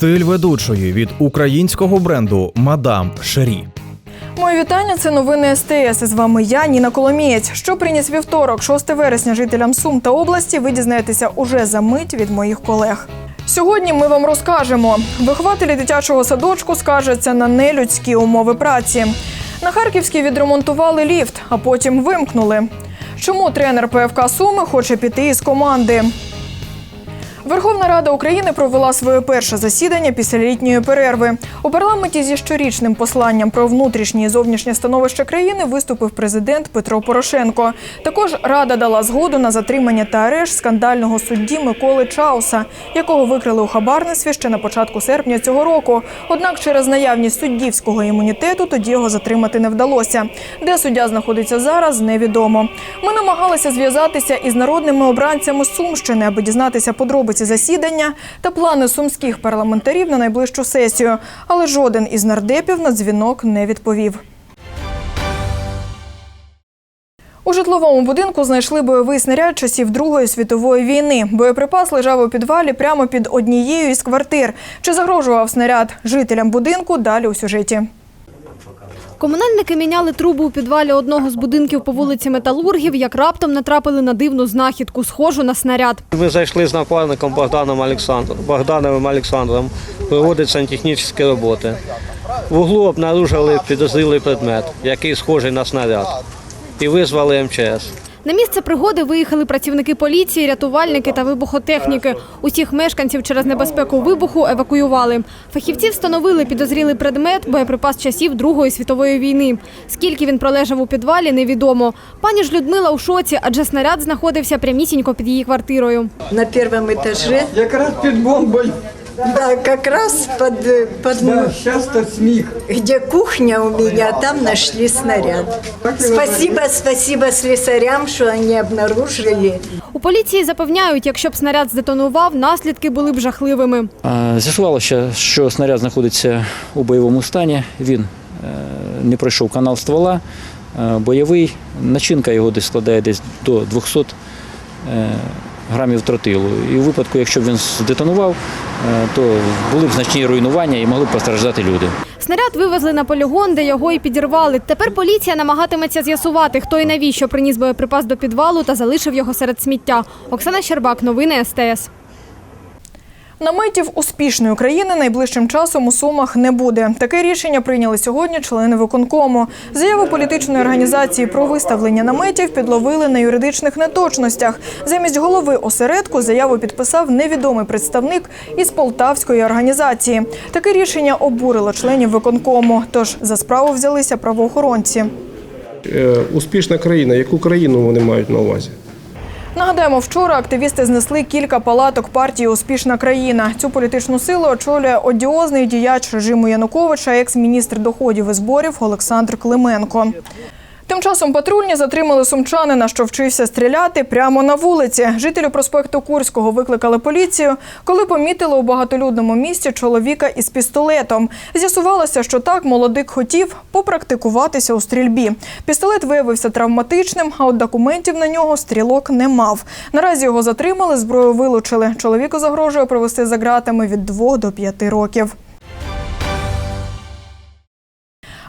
Стиль ведучої від українського бренду Мадам Шері. Моє вітання. Це новини СТС. З вами я, Ніна Коломієць. Що приніс вівторок, 6 вересня, жителям Сум та області. Ви дізнаєтеся уже за мить від моїх колег. Сьогодні ми вам розкажемо. Вихователі дитячого садочку скаржаться на нелюдські умови праці. На Харківській відремонтували ліфт, а потім вимкнули. Чому тренер ПФК Суми хоче піти із команди? Верховна Рада України провела своє перше засідання після літньої перерви. У парламенті зі щорічним посланням про внутрішнє і зовнішнє становище країни виступив президент Петро Порошенко. Також рада дала згоду на затримання та арешт скандального судді Миколи Чауса, якого викрили у хабарництві ще на початку серпня цього року. Однак через наявність суддівського імунітету тоді його затримати не вдалося. Де суддя знаходиться зараз, невідомо. Ми намагалися зв'язатися із народними обранцями Сумщини, аби дізнатися подробиці засідання та плани сумських парламентарів на найближчу сесію. Але жоден із нардепів на дзвінок не відповів. У житловому будинку знайшли бойовий снаряд часів Другої світової війни. Боєприпас лежав у підвалі прямо під однією із квартир. Чи загрожував снаряд жителям будинку? Далі у сюжеті. Комунальники міняли трубу у підвалі одного з будинків по вулиці Металургів, як раптом натрапили на дивну знахідку, схожу на снаряд. Ми зайшли з напарником Богданом Олександром, Богдановим Олександром, проводить сантехнічні роботи. В углу обнаружили підозрілий предмет, який схожий на снаряд, і визвали МЧС. На місце пригоди виїхали працівники поліції, рятувальники та вибухотехніки. Усіх мешканців через небезпеку вибуху евакуювали. Фахівці встановили підозрілий предмет, боєприпас часів Другої світової війни. Скільки він пролежав у підвалі, невідомо. Пані ж Людмила у шоці, адже снаряд знаходився прямісінько під її квартирою. На первом этаже, Якраз під бомбою. Да, как раз под, под Да, то сміх. где кухня у меня, там нашли снаряд. Спасибо, спасибо слесарям, что они обнаружили. У поліції запевняють, якщо б снаряд здетонував, наслідки були б жахливими. З'ясувалося, що снаряд знаходиться у бойовому стані. Він е, не пройшов канал ствола, е, бойовий. Начинка його десь складає десь до 200 е, грамів тротилу. І у випадку, якщо б він здетонував, е, то були б значні руйнування і могли б постраждати люди. Снаряд вивезли на полігон, де його і підірвали. Тепер поліція намагатиметься з'ясувати, хто і навіщо приніс боєприпас до підвалу та залишив його серед сміття. Оксана Щербак, новини СТС. Наметів успішної країни найближчим часом у Сумах не буде. Таке рішення прийняли сьогодні члени виконкому. Заяву політичної організації про виставлення наметів підловили на юридичних неточностях. Замість голови осередку заяву підписав невідомий представник із полтавської організації. Таке рішення обурило членів виконкому. Тож за справу взялися правоохоронці. Е, успішна країна. Яку країну вони мають на увазі? Нагадаємо, вчора активісти знесли кілька палаток партії Успішна країна. Цю політичну силу очолює одіозний діяч режиму Януковича, екс-міністр доходів і зборів Олександр Клименко. Тим часом патрульні затримали сумчанина, що вчився стріляти прямо на вулиці. Жителю проспекту Курського викликали поліцію, коли помітили у багатолюдному місті чоловіка із пістолетом. З'ясувалося, що так молодик хотів попрактикуватися у стрільбі. Пістолет виявився травматичним, а от документів на нього стрілок не мав. Наразі його затримали, зброю вилучили. Чоловіку загрожує провести за ґратами від 2 до 5 років.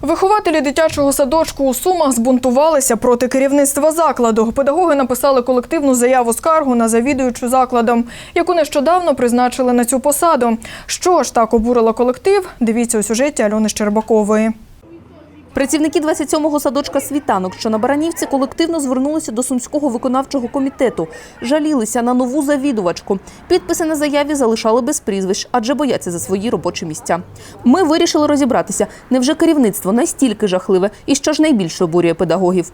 Вихователі дитячого садочку у Сумах збунтувалися проти керівництва закладу. Педагоги написали колективну заяву скаргу на завідуючу закладом, яку нещодавно призначили на цю посаду. Що ж так обурило колектив? Дивіться у сюжеті Альони Щербакової. Працівники 27-го садочка «Світанок», що на Баранівці, колективно звернулися до Сумського виконавчого комітету. Жалілися на нову завідувачку. Підписи на заяві залишали без прізвищ, адже бояться за свої робочі місця. Ми вирішили розібратися, невже керівництво настільки жахливе і що ж найбільше обурює педагогів.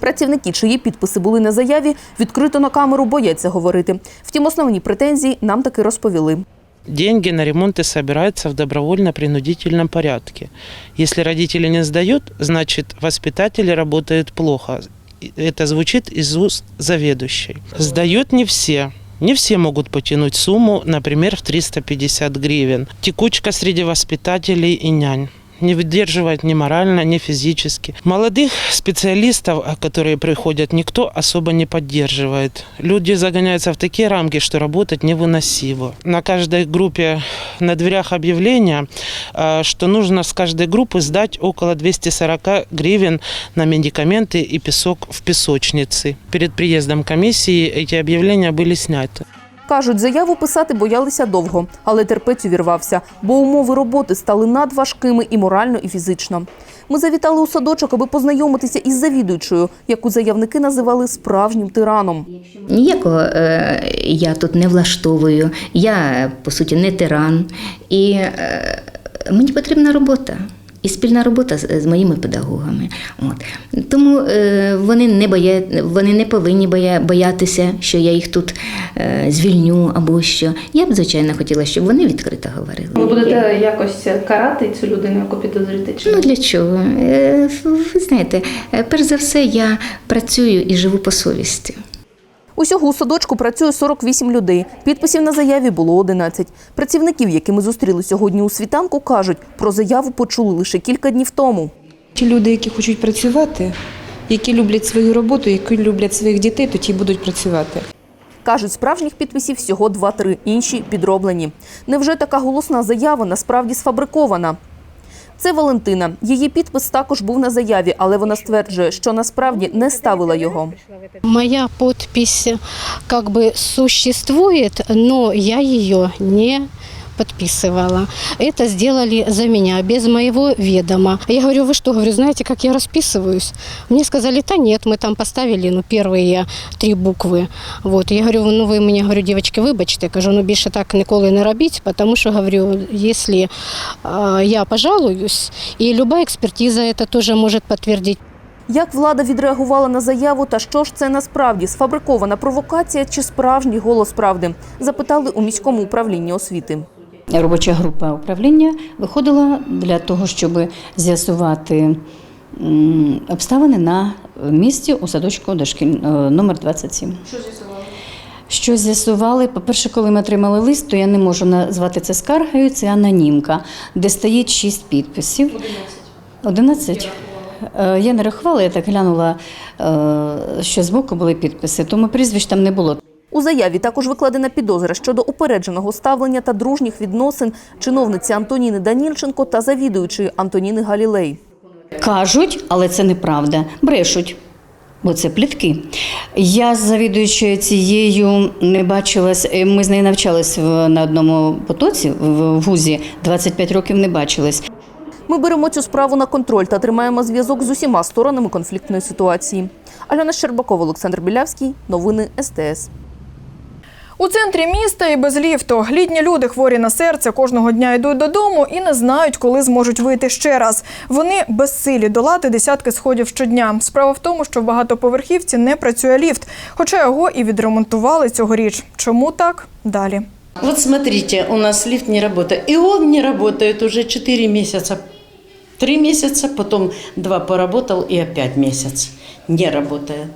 Працівники, чиї підписи були на заяві, відкрито на камеру бояться говорити. Втім, основні претензії нам таки розповіли. Деньги на ремонты собираются в добровольно-принудительном порядке. Если родители не сдают, значит воспитатели работают плохо. Это звучит из уст заведующей. Сдают не все. Не все могут потянуть сумму, например, в 350 гривен. Текучка среди воспитателей и нянь. Не выдерживает ни морально, ни физически. Молодых специалистов, а, которые приходят, никто особо не поддерживает. Люди загоняются в такие рамки, что работать невыносимо. На каждой группе на дверях объявления, а, что нужно с каждой группы сдать около 240 гривен на медикаменты и песок в песочнице. Перед приездом комиссии эти объявления были сняты. Кажуть, заяву писати боялися довго, але терпець увірвався, бо умови роботи стали надважкими і морально, і фізично. Ми завітали у садочок, аби познайомитися із завідуючою, яку заявники називали справжнім тираном. Ніякого е, я тут не влаштовую. Я, по суті, не тиран. І е, мені потрібна робота. І спільна робота з, з моїми педагогами. От. Тому е, вони, не боя, вони не повинні боя, боятися, що я їх тут е, звільню або що. Я б, звичайно, хотіла, щоб вони відкрито говорили. Ви будете якось карати цю людину, яку підозрюєте? Чи Ну для чого? Е, Ви знаєте, перш за все, я працюю і живу по совісті. Усього у садочку працює 48 людей. Підписів на заяві було 11. Працівників, які ми зустріли сьогодні у світанку, кажуть, про заяву почули лише кілька днів тому. Ті люди, які хочуть працювати, які люблять свою роботу, які люблять своїх дітей, то ті будуть працювати. Кажуть, справжніх підписів всього 2-3, інші підроблені. Невже така голосна заява насправді сфабрикована? Це Валентина. Її підпис також був на заяві, але вона стверджує, що насправді не ставила його. Моя подпись якби существує, але я її не подписывала. Это сделали за меня, без моего ведома. Я говорю, вы что, говорю, знаете, как я расписываюсь? Мне сказали, да нет, мы там поставили, ну, первые три буквы. Вот, я говорю, ну, ви мені, говорю, девочки, вибачте, кажу, ну, більше так ніколи не робіть, потому що, говорю, если э, я пожалуюсь, и любая экспертиза это тоже может подтвердить, Як влада відреагувала на заяву та що ж це насправді сфабрикована провокація чи справжній голос правди? Запитали у міському управлінні освіти. Робоча група управління виходила для того, щоб з'ясувати обставини на місці у садочку дошкіль е, номер 27. Що з'ясували? Що з'ясували? По-перше, коли ми отримали лист, то я не можу назвати це скаргою, це анонімка, де стоїть шість підписів. 11. 11? Е, Я не рахувала, я так глянула, е, що збоку були підписи, тому прізвищ там не було. У заяві також викладена підозра щодо упередженого ставлення та дружніх відносин чиновниці Антоніни Данільченко та завідуючої Антоніни Галілей. Кажуть, але це неправда. Брешуть. Бо це плітки. Я з завідуючою цією не бачилась. е, Ми з нею навчались на одному потоці в в вузі. 25 років не бачились. Ми беремо цю справу на контроль та тримаємо зв'язок з усіма сторонами конфліктної ситуації. Альона Щербакова, Олександр Білявський. Новини СТС. У центрі міста і без ліфту літні люди хворі на серце кожного дня йдуть додому і не знають, коли зможуть вийти ще раз. Вони безсилі долати десятки сходів щодня. Справа в тому, що в багатоповерхівці не працює ліфт, хоча його і відремонтували цьогоріч. Чому так? Далі. Вот смотрите, у нас лифт не работает. И он не работает уже 4 месяца. Три месяца, потом два поработал и опять месяц. Не работает.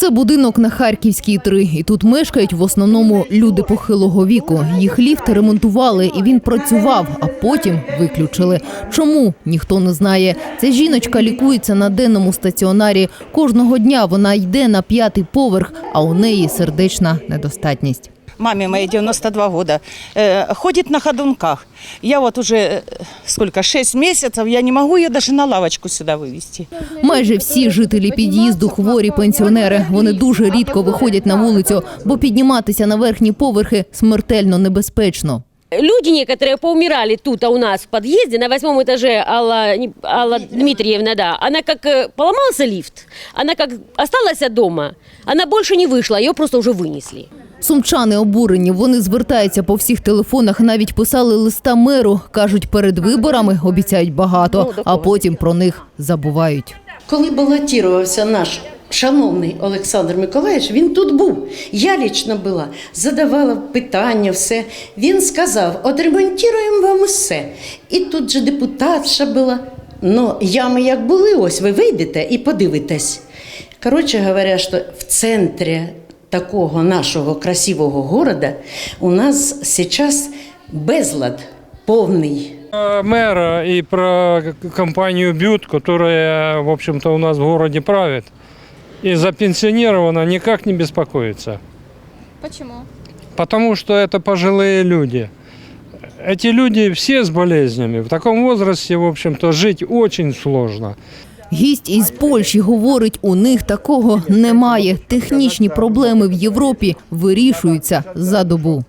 Це будинок на Харківській 3. І тут мешкають в основному люди похилого віку. Їх ліфт ремонтували, і він працював, а потім виключили. Чому ніхто не знає. Ця жіночка лікується на денному стаціонарі. Кожного дня вона йде на п'ятий поверх, а у неї сердечна недостатність Маме моей 92 года. Э, ходит на ходунках. Я вот уже э, сколько, 6 месяцев, я не могу ее даже на лавочку сюда вывести. Майже всі жителі під'їзду хворі пенсіонери. Вони дуже рідко виходять на вулицю, бо підніматися на верхні поверхи смертельно небезпечно. Люди некоторые поумирали тут, а у нас в подъезде на восьмом этаже Алла, не- Алла Дмитриевна, да. Она как э, поломался лифт, она как осталась дома, она больше не вышла, ее просто уже вынесли. Сумчани обурені. Вони звертаються по всіх телефонах, навіть писали листа меру. Кажуть, перед виборами обіцяють багато, а потім про них забувають. Коли балотувався наш шановний Олександр Миколаївич, він тут був. Я лічно була, задавала питання, все. Він сказав: отремонтуємо вам усе. І тут же депутатша була. Ну, ями як були, ось ви вийдете і подивитесь. Коротше говоря, що в центрі такого нашого красивого города у нас зараз безлад повний. Про мэра и про компанию «Бют», которая, в общем-то, у нас в городе правит, и за пенсионеров она никак не беспокоится. Почему? Потому что это пожилые люди. Эти люди все с болезнями. В таком возрасте, в общем-то, жить очень сложно. Гість із Польщі говорить, у них такого немає. Технічні проблеми в Європі вирішуються за добу.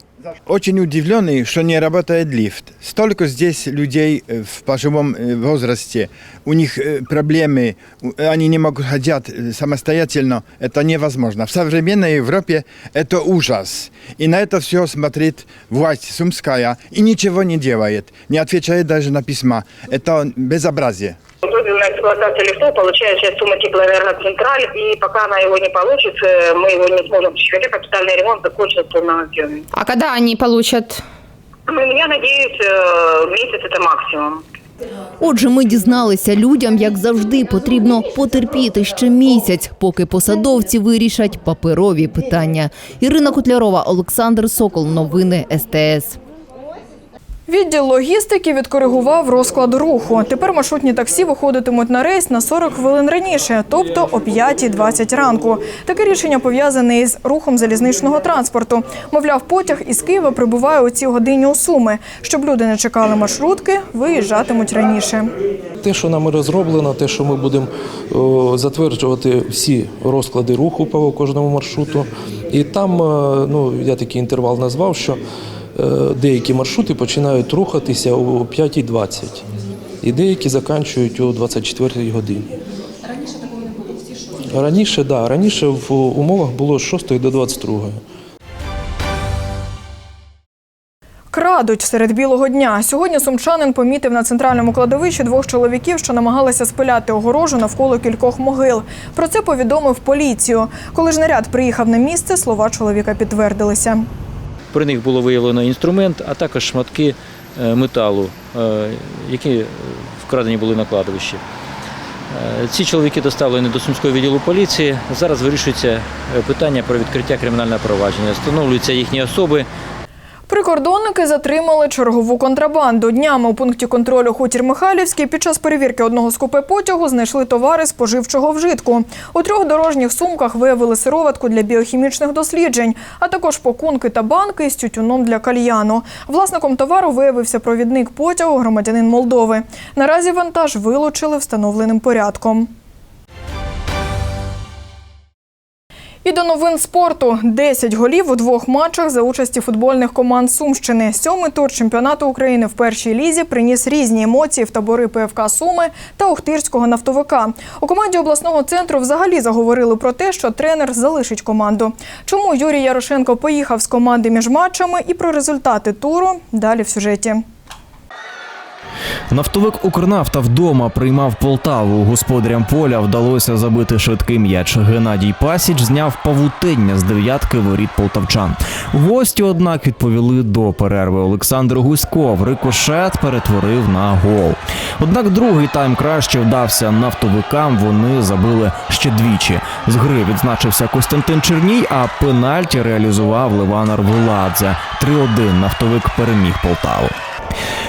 Очень удивленный, что не работает лифт. Столько здесь людей э, в пожилом э, возрасте, у них э, проблемы, у- они не могут ходить э, самостоятельно, это невозможно. В современной Европе это ужас. И на это все смотрит власть сумская и ничего не делает, не отвечает даже на письма. Это безобразие. Дозвольная эксплуатация лифтов получает часть суммы теплоэнергоцентраль, и пока она его не получит, э, мы его не сможем осуществить, капитальный ремонт закончится на объеме. А когда они получат? Ну, я надеюсь, э, месяц это максимум. Отже, ми дізналися людям, як завжди, потрібно потерпіти ще місяць, поки посадовці вирішать паперові питання. Ірина Котлярова, Олександр Сокол. Новини СТС. Відділ логістики відкоригував розклад руху. Тепер маршрутні таксі виходитимуть на рейс на 40 хвилин раніше, тобто о 5.20 ранку. Таке рішення пов'язане із рухом залізничного транспорту. Мовляв, потяг із Києва прибуває у цій годині у Суми. Щоб люди не чекали маршрутки, виїжджатимуть раніше. Те, що нами розроблено, те, що ми будемо затверджувати всі розклади руху по кожному маршруту. І там, е, ну, я такий інтервал назвав, що деякі маршрути починають рухатися о 5.20 і деякі закінчують о 24 годині. Раніше такого не було? Раніше, да, раніше в умовах було з 6 до 22. Крадуть серед білого дня. Сьогодні сумчанин помітив на центральному кладовищі двох чоловіків, що намагалися спиляти огорожу навколо кількох могил. Про це повідомив поліцію. Коли ж наряд приїхав на місце, слова чоловіка підтвердилися. При них було виявлено інструмент, а також шматки е, металу, е, які вкрадені були на кладовищі. Е, Ці чоловіки доставлені до Сумського відділу поліції. Зараз вирішується питання про відкриття кримінального провадження. Встановлюються їхні особи. Прикордонники затримали чергову контрабанду. Днями у пункті контролю Хутір Михайлівський під час перевірки одного з купе потягу знайшли товари споживчого вжитку. У трьох дорожніх сумках виявили сироватку для біохімічних досліджень, а також пакунки та банки з тютюном для кальяну. Власником товару виявився провідник потягу, громадянин Молдови. Наразі вантаж вилучили встановленим порядком. І до новин спорту. 10 голів у двох матчах за участі футбольних команд Сумщини. Сьомий тур чемпіонату України в першій лізі приніс різні емоції в табори ПФК Суми та Охтирського нафтовика. У команді обласного центру взагалі заговорили про те, що тренер залишить команду. Чому Юрій Ярошенко поїхав з команди між матчами і про результати туру далі в сюжеті. Нафтовик Укрнафта вдома приймав Полтаву. Господарям поля вдалося забити швидкий м'яч. Геннадій Пасіч зняв павутиння з дев'ятки воріт полтавчан. Гості, однак, відповіли до перерви. Олександр Гуськов рикошет перетворив на гол. Однак другий тайм краще вдався нафтовикам. Вони забили ще двічі. З гри відзначився Костянтин Черній, а пенальті реалізував Леванар Владзе. 3-1 нафтовик переміг Полтаву.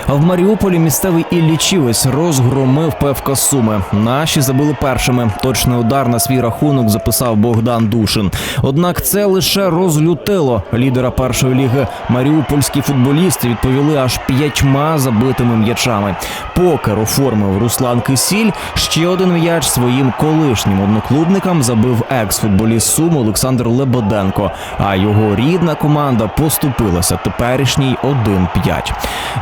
А в Маріуполі місцевий Іллічівець розгромив ПФК Суми. Наші забили першими. Точний удар на свій рахунок записав Богдан Душин. Однак це лише розлютило лідера першої ліги. Маріупольські футболісти відповіли аж п'ятьма забитими м'ячами. Покер оформив Руслан Кисіль. Ще один м'яч своїм колишнім одноклубникам забив екс-футболіст Сум Олександр Лебеденко. А його рідна команда поступилася теперішній 1-5.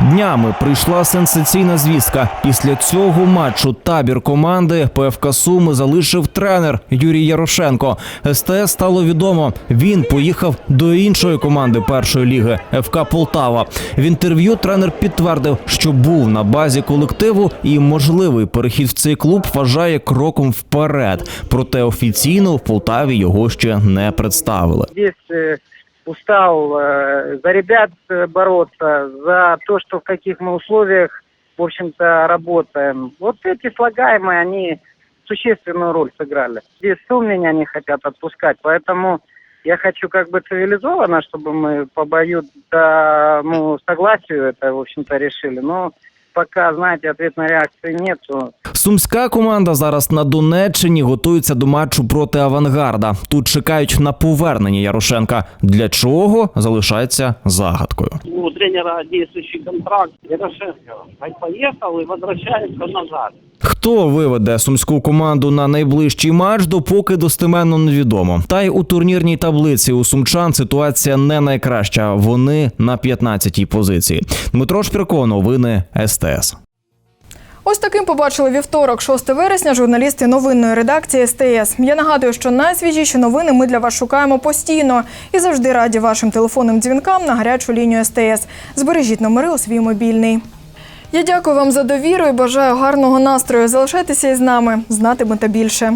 Днями прийшла сенсаційна звістка. Після цього матчу табір команди ПФК Суми залишив тренер Юрій Ярошенко. СТС стало відомо. Він поїхав до іншої команди першої ліги ФК Полтава. В інтерв'ю тренер підтвердив, що був на базі колективу і можливий перехід в цей клуб вважає кроком вперед. Проте офіційно в Полтаві його ще не представили. Устал э, за ребят э, бороться, за то, что в каких мы условиях, в общем-то, работаем. Вот эти слагаемые, они существенную роль сыграли. Здесь Сум меня не хотят отпускать, поэтому я хочу как бы цивилизованно, чтобы мы по бою, да, ну, согласию это, в общем-то, решили. Но пока, знаете, ответной реакции нету. Сумська команда зараз на Донеччині готується до матчу проти авангарда. Тут чекають на повернення Ярошенка. Для чого залишається загадкою. у тренера действующий контракт. Ярошенко поїхав і повертається назад. Хто виведе сумську команду на найближчий матч, допоки достеменно невідомо. Та й у турнірній таблиці у сумчан ситуація не найкраща. Вони на 15-й позиції. Дмитро Шпірко, новини СТС. Ось таким побачили вівторок, 6 вересня, журналісти новинної редакції СТС. Я нагадую, що найсвіжіші новини ми для вас шукаємо постійно і завжди раді вашим телефонним дзвінкам на гарячу лінію СТС. Збережіть номери у свій мобільний. Я дякую вам за довіру і бажаю гарного настрою. Залишайтеся із нами, знатимете більше.